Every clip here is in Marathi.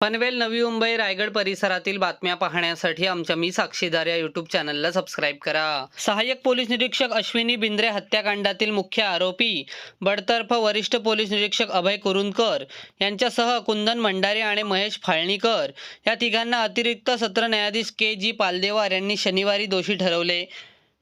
पनवेल नवी मुंबई रायगड परिसरातील बातम्या पाहण्यासाठी आमच्या मी साक्षीदार या युट्यूब चॅनलला सबस्क्राईब करा. सहाय्यक पोलीस निरीक्षक अश्विनी बिंद्रे हत्याकांडातील मुख्य आरोपी बडतर्फ वरिष्ठ पोलीस निरीक्षक अभय कुरुंदकर यांच्यासह कुंदन भंडारे आणि महेश फाळणीकर या तिघांना अतिरिक्त सत्र न्यायाधीश के जी पालदेवार यांनी शनिवारी दोषी ठरवले.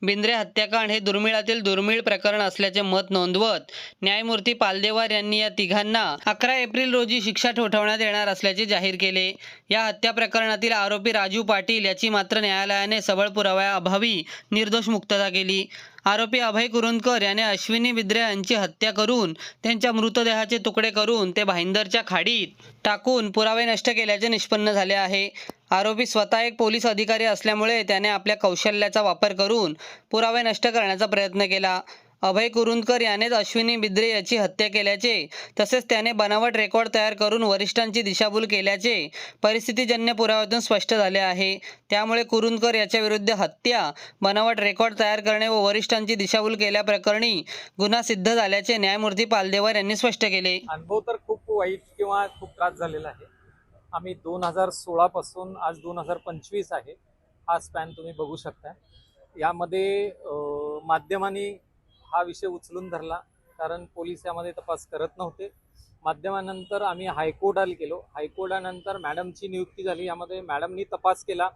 बिंद्रे हत्याकांड हे दुर्मिळातील दुर्मिळ प्रकरण असल्याचे मत नोंदवत न्यायमूर्ती पालदेवार यांनी या तिघांना अकरा एप्रिल रोजी शिक्षा ठोठवण्यात येणार असल्याचे जाहीर केले. या हत्या प्रकरणातील आरोपी राजू पाटील याची मात्र न्यायालयाने सबळ पुराव्याअभावी निर्दोष मुक्तता केली. आरोपी अभय कुरुंदकर याने अश्विनी बिद्रे यांची हत्या करून त्यांच्या मृतदेहाचे तुकडे करून ते भाईंदरच्या खाडीत टाकून पुरावे नष्ट केल्याचे निष्पन्न झाले आहे. आरोपी स्वतः एक पोलीस अधिकारी असल्यामुळे त्याने आपल्या कौशल्याचा वापर करून पुरावे नष्ट करण्याचा प्रयत्न केला. अभय कुरुंदकर यानेच अश्विनी बिद्रे याची हत्या केल्याचे तसेच त्याने बनावट रेकॉर्ड तयार करून वरिष्ठांची दिशाभूल केल्याचे परिस्थितीजन्य पुराव्यातून स्पष्ट झाले आहे. त्यामुळे कुरुंदकर याच्या विरुद्ध हत्या बनावट रेकॉर्ड तयार करणे व वरिष्ठांची दिशाभूल केल्याप्रकरणी गुन्हा सिद्ध झाल्याचे न्यायमूर्ती पालदेवार यांनी स्पष्ट केले. अनुभव तर खूप वाईट किंवा खूप त्रास झालेला आहे. आम्ही दोन हजार सोळापासून आज दोन हजार पंचवीस आहे. हा स्पॅन तुम्ही बघू शकता. यामध्ये माध्यमांनी हा विषय उचलून धरला कारण पोलीस यामध्ये तपास करत नव्हते. माध्यमानंतर आम्ही हायकोर्टाला गेलो. हायकोर्टानंतर मॅडमची नियुक्ती झाली. यामध्ये मॅडमनी तपास केला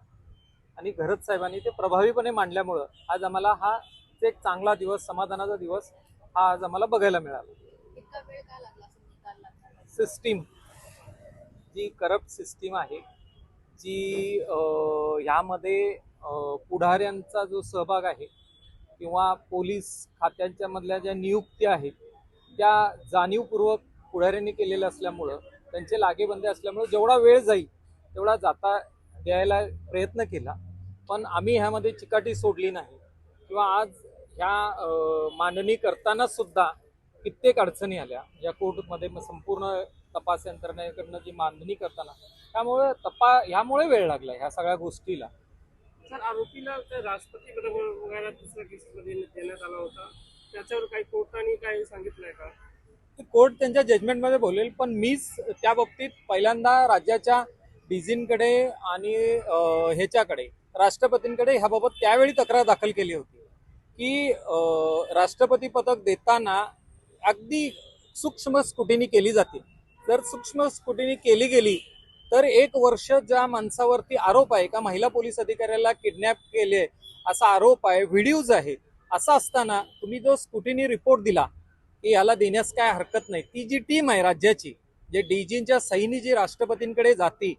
आणि घरत साहेबांनी ते प्रभावीपणे मांडल्यामुळं आज आम्हाला हा एक चांगला दिवस समाधानाचा दिवस हा आज आम्हाला बघायला मिळाला? सिस्टीम जी करप्ट सिस्टीम आहे जी ह्यामध्ये पुढाऱ्यांचा जो सहभाग आहे किंवा पोलीस खात्यांच्या मधल्या ज्या नियुक्त्या आहेत त्या जाणीवपूर्वक पुढाऱ्यांनी केलेल्या असल्यामुळं त्यांचे लागेबंदे असल्यामुळं जेवढा वेळ जाईल तेवढा जाता द्यायला प्रयत्न केला. पण आम्ही ह्यामध्ये चिकाटी सोडली नाही. किंवा आज ह्या मांडणी करताना सुद्धा कित्येक अडचणी आल्या. या कोर्टमध्ये मग संपूर्ण तपास यंत्रणेकडनं जी मांडणी करताना त्यामुळे तपा ह्यामुळे वेळ लागला ह्या सगळ्या गोष्टीला. सर आरोपीला त्या राष्ट्रपती पदक वगैरे दुसऱ्या केसमध्ये देण्यात आला होता. त्याच्यावर काही कोर्टाने काही सांगितलंय का? कोर्ट त्यांच्या जजमेंटमध्ये बोलेल पण मीच त्या बाबतीत पहिल्यांदा राज्याच्या डीजींकडे आणि ह्याच्याकडे राष्ट्रपतींकडे ह्याबाबत त्यावेळी तक्रार दाखल केली होती. की राष्ट्रपती पदक देताना अगदी सूक्ष्म स्कुटिनी केली जाते. जर सूक्ष्म स्कुटिनी केली गेली तर एक वर्ष ज्या माणसावरती आरोप आहे का महिला पोलीस अधिकाऱ्याला किडनॅप केले असा आरोप आहे व्हिडिओज आहे असं असताना तुम्ही जो स्कुटीनी रिपोर्ट दिला की याला देण्यास काय हरकत नाही ती जी टीम आहे राज्याची जे डीजींच्या सैनी जी राष्ट्रपतींकडे जाती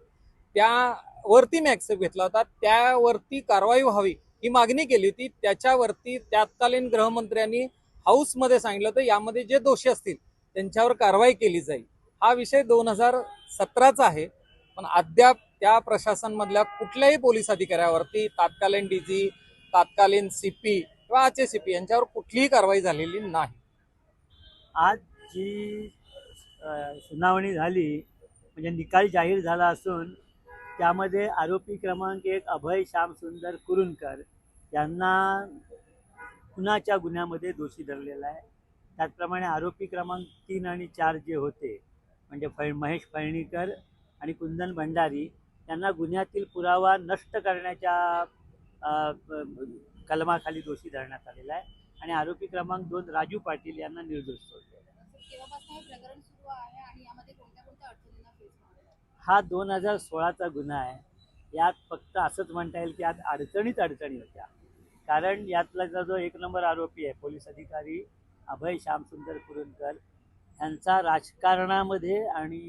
त्यावरती मी ऍक्सेप्ट घेतला होता त्यावरती कारवाई व्हावी ही मागणी केली होती त्याच्यावरती तत्कालीन गृहमंत्र्यांनी हाऊसमध्ये सांगितलं होतं यामध्ये जे दोषी असतील त्यांच्यावर कारवाई केली जाईल. हा विषय दोन हजार सतराचा आहे पण अद्याप त्या प्रशासनमधल्या कुठल्याही पोलीस अधिकाऱ्यावरती तात्कालीन डीजी तात्कालीन सीपी किंवा आजचे सीपी यांच्यावर कुठलीही कारवाई झालेली नाही. आज जी सुनावणी झाली म्हणजे निकाल जाहीर झाला असून त्यामध्ये आरोपी क्रमांक एक अभय श्यामसुंदर कुरुणकर यांना खुनाच्या गुन्ह्यामध्ये दोषी धरलेला आहे? त्याचप्रमाणे आरोपी क्रमांक तीन आणि चार जे होते म्हणजे फळ महेश फळणीकर आणि कुंदन भंडारी यांना गुन्ह्यातील पुरावा नष्ट करण्याच्या कलमाखाली दोषी धरण्यात आलेला आहे. आणि आरोपी क्रमांक दोन राजू पाटील यांना निर्दोष सोडले. केव्हापासून हे आहे? हा दोन हजार सोळाचा गुन्हा आहे. यात फक्त असंच म्हणता येईल की यात अडचणीच अडचणी होत्या. कारण यातला जो एक नंबर आरोपी आहे पोलीस अधिकारी अभय श्यामसुंदर कुरुणकर यांचा राजकारणामध्ये आणि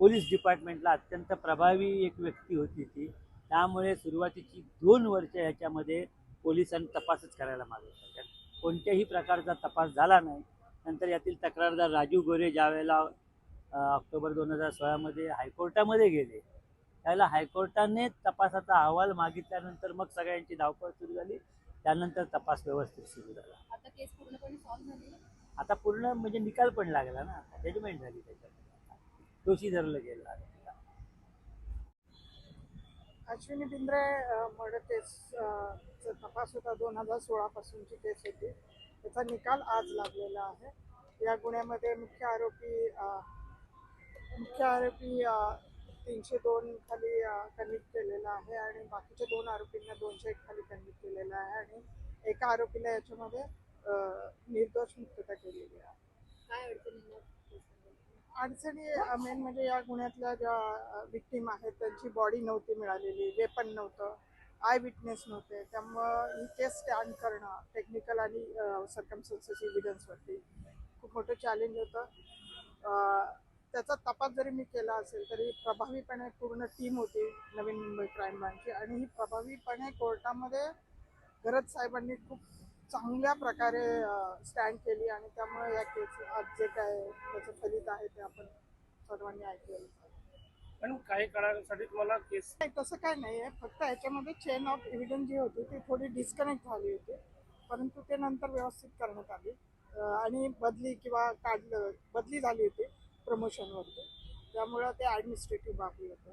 पोलीस डिपार्टमेंटला अत्यंत प्रभावी एक व्यक्ती होती ती. त्यामुळे सुरुवातीची दोन वर्ष याच्यामध्ये पोलिसांनी तपासच करायला मागितला त्यात कोणत्याही प्रकारचा तपास झाला नाही. नंतर यातील तक्रारदार राजू गोरे ज्यावेळेला ऑक्टोबर दोन हजार सोळामध्ये हायकोर्टामध्ये गेले. त्यावेळेला हायकोर्टाने तपासाचा अहवाल मागितल्यानंतर मग सगळ्यांची धावपळ सुरू झाली. त्यानंतर तपास व्यवस्थित सुरू झाला. आता केस पूर्णपणे सॉल्व्ह झाली? आहे? आता पूर्ण म्हणजे निकाल पण लागला ना. जजमेंट झाली त्याच्यामध्ये. दोषी धरलं गेलं आता. अश्विनी बिंद्रे मर्डर केस तपास होता दोन हजार सोळापासूनची केस होती त्याचा निकाल आज लागलेला आहे या गुन्ह्यामध्ये मुख्य आरोपी मुख्य आरोपी तीनशे दोन खाली कन्व्हिक्ट केलेलं आहे आणि बाकीच्या दोन आरोपींना दोनशे एक खाली कन्व्हिक्ट केलेलं आहे आणि एका आरोपीला याच्यामध्ये अं, निर्दोष मुक्तता केलेली आहे काय करायला? अडचणी मेन म्हणजे या गुन्ह्यातल्या ज्या विक्टीम आहेत त्यांची बॉडी नव्हती मिळालेली वेपन नव्हतं आय विटनेस नव्हते. त्यामुळं ही केस स्टँड करणं टेक्निकल आणि सर्कमस्टन्सेस इव्हिडन्सवरती खूप मोठं चॅलेंज होतं. त्याचा तपास जरी मी केला असेल तरी प्रभावीपणे पूर्ण टीम होती नवीन मुंबई क्राईम ब्रांचची आणि ही प्रभावीपणे कोर्टामध्ये गरज साहेबांनी खूप चांगल्या प्रकारे स्टँड केली आणि त्यामुळे या केस आज जे काय त्याचं फलित आहे ते आपण सर्वांनी ऐकलेलं. पण काही काळासाठी तुम्हाला केस नाही तसं काय नाही आहे. फक्त याच्यामध्ये चेन ऑफ एव्हिडन्स जी होती ती थोडी डिस्कनेक्ट झाली होती. परंतु ते नंतर व्यवस्थित करण्यात आली. आणि बदली किंवा काढलं बदली झाली होती प्रमोशनवरती त्यामुळं ते ॲडमिनिस्ट्रेटिव्ह बाबी होतं